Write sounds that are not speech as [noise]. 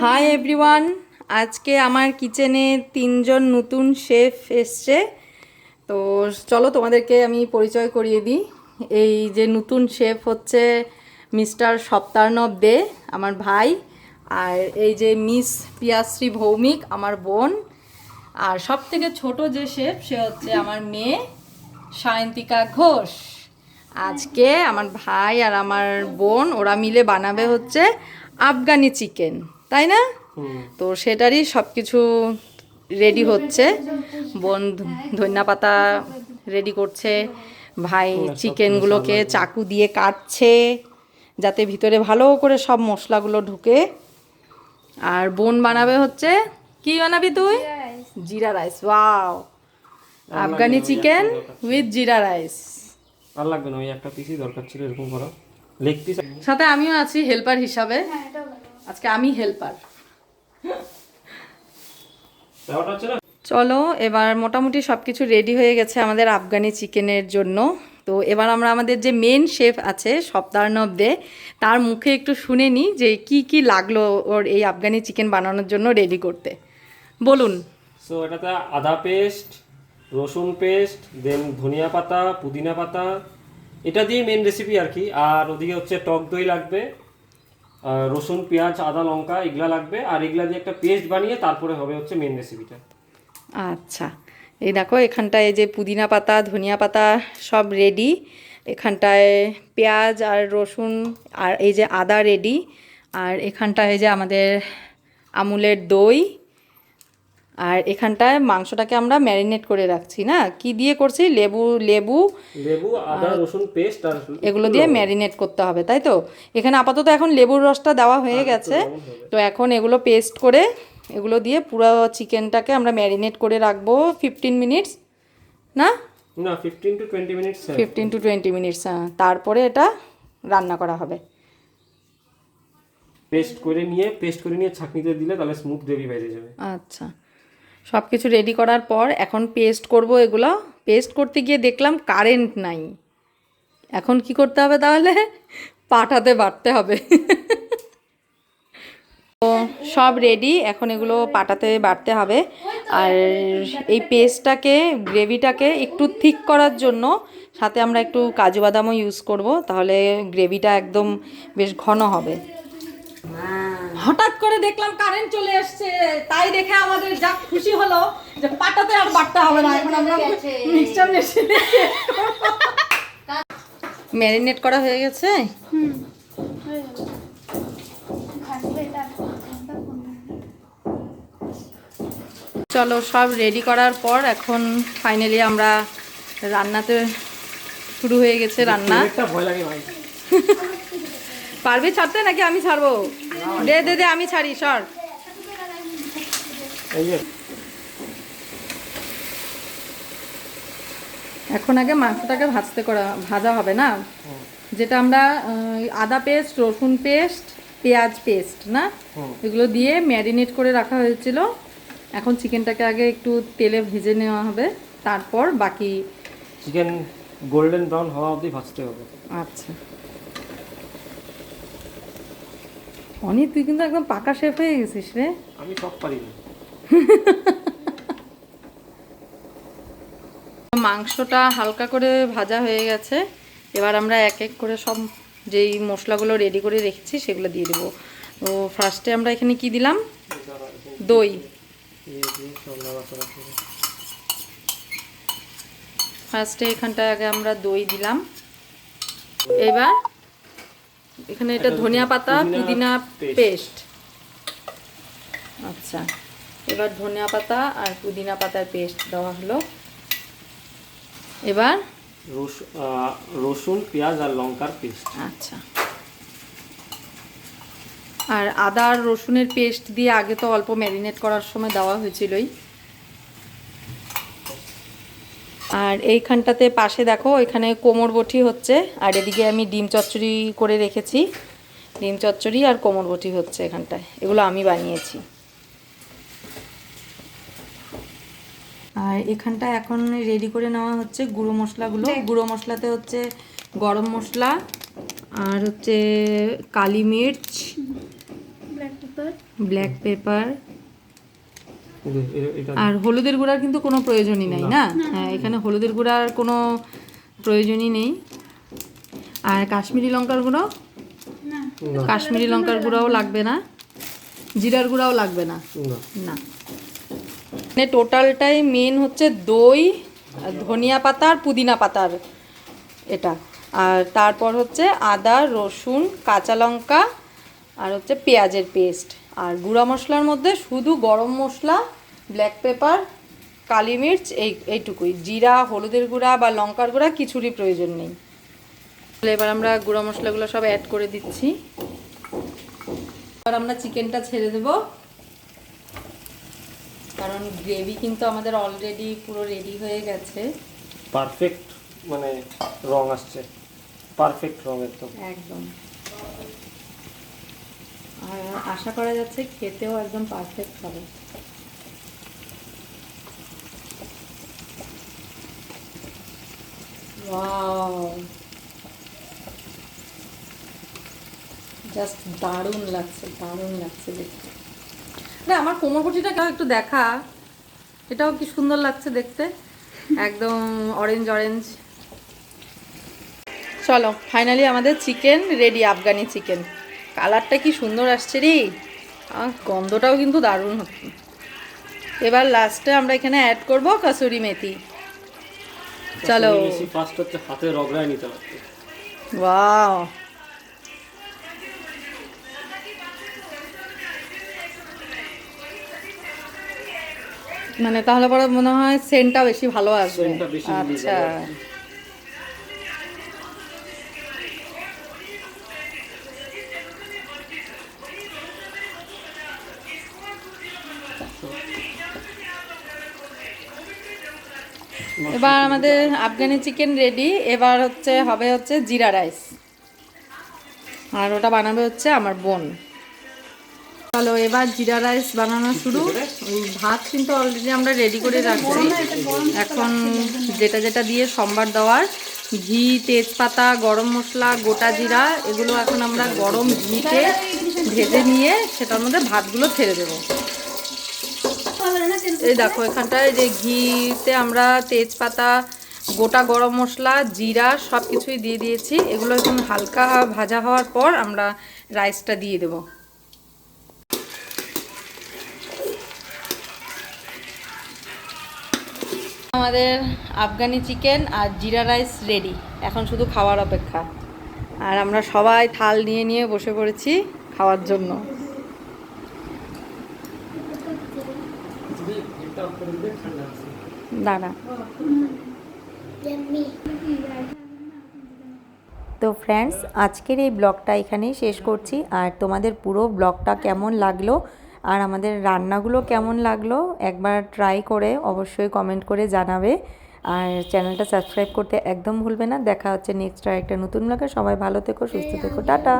Hi everyone আজকে আমার কিচেনে তিনজন নতুন শেফ এসছে। তো চলো তোমাদেরকে আমি পরিচয় করিয়ে দিই। এই যে নতুন শেফ হচ্ছে মিস্টার সপ্তার্ণব দে আমার ভাই আর এই যে মিস পিয়াশ্রী ভৌমিক আমার বোন। আর সব থেকে ছোটো যে শেফ সে হচ্ছে আমার মেয়ে সায়ন্তিকা ঘোষ। আজকে আমার ভাই আর আমার বোন ওরা মিলে বানাবে হচ্ছে আফগানি চিকেন তাই না? তো সেটারই সব কিছু রেডি হচ্ছে। বোন ধনিয়া পাতা রেডি করছে। ভাই চিকেনগুলোকে চাকু দিয়ে কাটছে যাতে ভিতরে ভালো করে সব মশলাগুলো ঢুকে। আর বোন বানাবে হচ্ছে কি বানাবি তুই? Jeera rice. Wow. Afghani chicken with jeera rice. আর লাগবে না ওই একটা পিসই দরকার ছিল এরকম করা? লেগ পিস সাথে আমিও আছি হেল্পার হিসাবে। আজকে আমি হেল্পার চলো এবার মোটামুটি সব কিছু রেডি হয়ে গেছে আমাদের আফগানি চিকেনের জন্য। তো এবার আমরা আমাদের যে মেন শেফ আছে সপ্তাহনব দে তার মুখে একটু শুনে নিই যে কি কি লাগল ওর এই আফগানি চিকেন বানানোর জন্য রেডি করতে। বলুন। সো এটাতে আদা পেস্ট রসুন পেস্ট দেন ধনিয়া পাতা পুদিনা পাতা এটা দিয়ে মেন রেসিপি আর কি। আর ওদিকে হচ্ছে টক দই লাগবে রসুন, পেঁয়াজ, আদা, লঙ্কা, এগুলা লাগবে। আর এগুলা দিয়ে একটা পেস্ট বানিয়ে তারপরে হবে হচ্ছে মেন রেসিপিটা আচ্ছা। এই দেখো, এখানটায় যে পুদিনা পাতা, ধনিয়া পাতা সব রেডি এখানটায় পেঁয়াজ আর রসুন আর এই যে আদা রেডি আর এখানটায় যে আমাদের আমুলের দই। আর এখানটায় মাংসটাকে আমরা ম্যারিনেট করে রাখছি না? কি দিয়ে করছি? লেবু লেবু লেবু আদা রসুন পেস্ট আর এগুলো দিয়ে ম্যারিনেট করতে হবে তাই তো? এখানে আপাতত এখন লেবুর রসটা দেওয়া হয়ে গেছে। তো এখন এগুলো পেস্ট করে এগুলো দিয়ে পুরো চিকেনটাকে আমরা ম্যারিনেট করে রাখব ফিফটিন মিনিটস না? না fifteen to twenty minutes fifteen to twenty minutes হ্যাঁ। তারপরে এটা রান্না করা হবে। পেস্ট করে নিয়ে পেস্ট করে নিয়ে ছাঁকনিতে দিলে তাহলে স্মুথ গ্রেভি বেরিয়ে যাবে। আচ্ছা। সব কিছু রেডি করার পর এখন পেস্ট করব এগুলো। পেস্ট করতে গিয়ে দেখলাম কারেন্ট নাই। এখন কি করতে হবে তাহলে? পাঠাতে বাড়তে হবে। তো সব রেডি এখন এগুলো পাটাতে বাড়তে হবে। আর এই পেস্টটাকে গ্রেভিটাকে একটু থিক করার জন্য, সাথে আমরা একটু কাজু বাদামও ইউজ করব, তাহলে গ্রেভিটা একদম বেশ ঘন হবে। হঠাৎ করে দেখলাম কারেন্ট চলে এসছে। তাই দেখে আমাদের যা খুশি হলো যে পাটাতে আর বাটতে হবে না। এখন আমরা মিক্সচার মেশিনে ম্যারিনেট করা হয়ে গেছে? চলো সব রেডি করার পর এখন ফাইনালি আমরা রান্নাতে শুরু হয়ে গেছে রান্না। ভয় লাগে ভাই। [laughs] পারবি ছাড়তে নাকি আমি ছাড়বো? দে দে দে আমি ছাড়ি সর। এখন আগে মাংসটাকে ভাজতে করা ভাজা হবে না? যেটা আমরা আদা পেস্ট রসুন পেস্ট পেঁয়াজ পেস্ট না? এগুলো দিয়ে ম্যারিনেট করে রাখা হয়েছিল। এখন চিকেনটাকে আগে একটু তেলে ভেজে নেওয়া হবে। তারপর বাকি চিকেন গোল্ডেন ব্রাউন হওয়া অবধি ভাজতে হবে। আচ্ছা। অনি তুই কিন্তু একদম পাকা শেফ হয়ে গেছিস রে। আমি সব পারি না। [laughs] মাংসটা হালকা করে ভাজা হয়ে গেছে। এবার আমরা এক এক করে সব যেই মশলাগুলো রেডি করে রেখেছি সেগুলো দিয়ে দেবো। তো ফার্স্টে আমরা এখানে কি দিলাম? দই। ফার্স্টে এখানটায় আগে আমরা দই দিলাম। এবার এখানে এটা ধনিয়া পাতা পুদিনা পেস্ট। আচ্ছা এবার ধনিয়া পাতা আর পুদিনা পাতার পেস্ট দেওয়া হলো। এবার রসুন পেঁয়াজ আর লঙ্কার পেস্ট। আচ্ছা। আর আদা আর রসুনের পেস্ট দিয়ে আগে তো অল্প ম্যারিনেট করার সময় দেওয়া হয়েছিলই। আর এইখানটাতে পাশে দেখো এখানে কোমর বটি হচ্ছে আর এদিকে আমি ডিম চচ্চড়ি করে রেখেছি। ডিম চচ্চড়ি আর কোমর বটি হচ্ছে এখানটায় এগুলো আমি বানিয়েছি। আর এখানটা এখন রেডি করে নেওয়া হচ্ছে গুঁড়ো মশলাগুলো। গুঁড়ো মশলাতে হচ্ছে গরম মশলা আর হচ্ছে কালি মির্চ ব্ল্যাক পেপার ব্ল্যাক পেপার আর হলুদের গুঁড়ার কিন্তু কোনো প্রয়োজনই নেই না। হ্যাঁ এখানে হলুদের গুঁড়ার কোনো প্রয়োজনই নেই। আর কাশ্মীরি লঙ্কার গুঁড়ো? কাশ্মীরি লঙ্কার গুঁড়াও লাগবে না। জিরার গুঁড়াও লাগবে না? না। না। মানে টোটালটাই মেন হচ্ছে দই ধনিয়া পাতা আর পুদিনা পাতার এটা। আর তারপর হচ্ছে আদা রসুন কাঁচা লঙ্কা আর হচ্ছে পেঁয়াজের পেস্ট। আর গুঁড়া মশলার মধ্যে শুধু গরম মশলা ব্ল্যাক পেপার কালি মির্চ এই এইটুকুই। জিরা হলুদের গুঁড়া বা লঙ্কার গুঁড়া কিছুরই প্রয়োজন নেই। তাহলে এবার আমরা গুঁড়া মশলাগুলো সব অ্যাড করে দিচ্ছি। এবার আমরা চিকেনটা ছেড়ে দেবো। কারণ গ্রেভি কিন্তু আমাদের অলরেডি পুরো রেডি হয়ে গেছে। পারফেক্ট মানে রং আসছে। পারফেক্ট রং একদম। একদম। আর আশা করা যাচ্ছে খেতেও একদম পারফেক্ট হবে। জাস্ট দারুণ লাগছে দারুণ লাগছে দেখতে। না, আমার কোমরপটিটা একটু দেখা। এটাও কি সুন্দর লাগছে দেখতে। একদম অরেঞ্জ অরেঞ্জ চলো ফাইনালি আমাদের চিকেন রেডি আফগানি চিকেন কালারটা কি সুন্দর আসছে রে। আর গন্ধটাও কিন্তু দারুণ হচ্ছে। এবার লাস্টে আমরা এখানে অ্যাড করব কাসুরি মেথি। চলো। বেশি ফার্স্ট হচ্ছে হাতে রগড়ায় নিতে লাগবে ওয়াও। মানে তাহলে পরে মনে হয় সেন্টটা বেশি ভালো আসবে। সেন্টটা বেশি আচ্ছা। এবার আমাদের আফগানি চিকেন রেডি এবার হচ্ছে, হবে হচ্ছে জিরা রাইস আর ওটা বানাবে হচ্ছে আমার বোন। চলো, এবার জিরা রাইস বানানো শুরু। ভাত কিন্তু অলরেডি আমরা রেডি করে রাখছি। এখন যেটা যেটা দিয়ে সম্বার দেওয়ার, ঘি, তেজপাতা, গরম মশলা, গোটা জিরা, এগুলো এখন আমরা গরম ঘিতে ভেজে নিয়ে সেটার মধ্যে ভাতগুলো ছেড়ে দেবো। এই দেখো এখানটায় যে ঘিতে আমরা তেজপাতা গোটা গরম মশলা জিরা সব কিছুই দিয়ে দিয়েছি। এগুলো এখন হালকা ভাজা হওয়ার পর আমরা রাইসটা দিয়ে দেব। আমাদের আফগানি চিকেন আর জিরা রাইস রেডি। এখন শুধু খাওয়ার অপেক্ষা। আর আমরা সবাই থাল নিয়ে নিয়ে বসে পড়েছি খাওয়ার জন্য। দাঁড়া। তো ফ্রেন্ডস আজকের এই ব্লগটা এখানেই শেষ করছি। আর তোমাদের পুরো ব্লগটা কেমন লাগল? আর আমাদের রান্নাগুলো কেমন লাগল? একবার ট্রাই করে অবশ্যই কমেন্ট করে জানাবে। আর চ্যানেলটা সাবস্ক্রাইব করতে একদম ভুলবে না। দেখা হচ্ছে নেক্সট আর একটা নতুন ব্লগে সবাই ভালো থেকো, সুস্থ থেকো। টাটা।